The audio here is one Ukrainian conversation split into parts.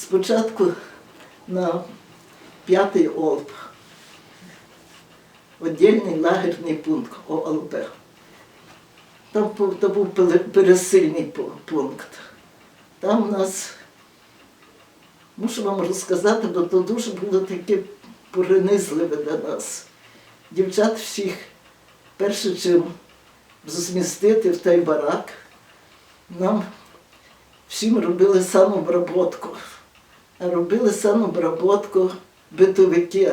Спочатку на п'ятий ОЛП, віддільний лагерний пункт ОЛП. Там то був пересильний пункт. Там у нас, мушу вам розказати, бо то дуже було таке принизливе для нас. Дівчат всіх, перше чим змістити в той барак, нам всім робили самообработку. Робили самообработку битовики.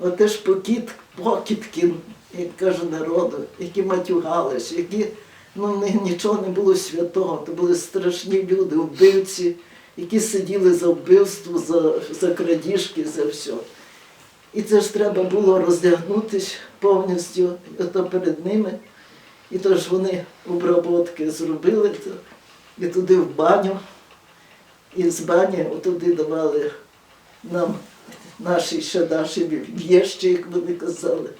Оте ж покіт, покидки, як каже народу, які матюгались, які ну, в них нічого не було святого, то були страшні люди, вбивці, які сиділи за вбивство, за, за крадіжки, за все. І це ж треба було роздягнутися повністю ото перед ними. І то ж вони обработки зробили, і туди в баню. І з бані туди давали нам наші ще наші в'єщі, як вони казали.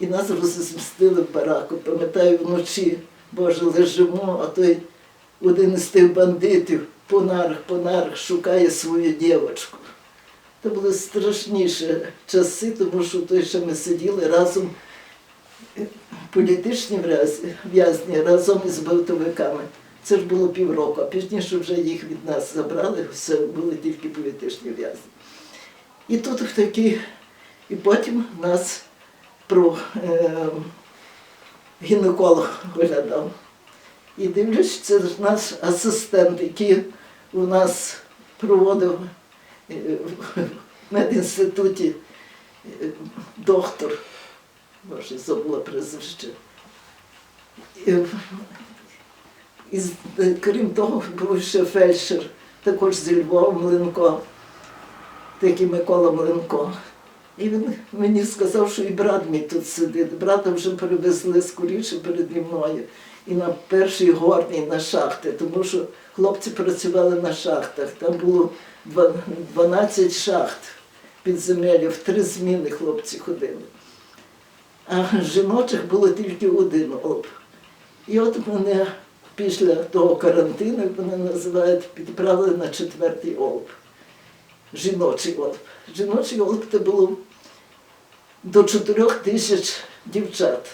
І нас розмістили в бараку. Пам'ятаю, вночі, Боже, лежимо, а той один із тих бандитів по нарах, по нарах шукає свою дівчинку. Це були страшніші часи, тому що той, що ми сиділи разом, е, політичні в'язні- разом із бортовиками. Це ж було півроку, а пізніше вже їх від нас забрали, все були тільки політичні в'язні. І тут в такий, і потім нас про е, гінеколог виглядав. І дивлюсь, це ж наш асистент, який у нас проводив е, в медінституті е, доктор, боже, забула прізвище. І, е, крім того, був ще фельдшер, також зі Львова Млинко, такий Микола Млинко. І він мені сказав, що і брат мій тут сидить. Брата вже перевезли скоріше переді мною. І на першій горній на шахти, тому що хлопці працювали на шахтах. Там було 12 шахт підземелля, в три зміни хлопці ходили. А жіночих було тільки один оп. І от мене після того карантину, як вони називають, підправили на четвертий олп. Жіночий олп. Жіночий олп це було до чотирьох тисяч дівчат.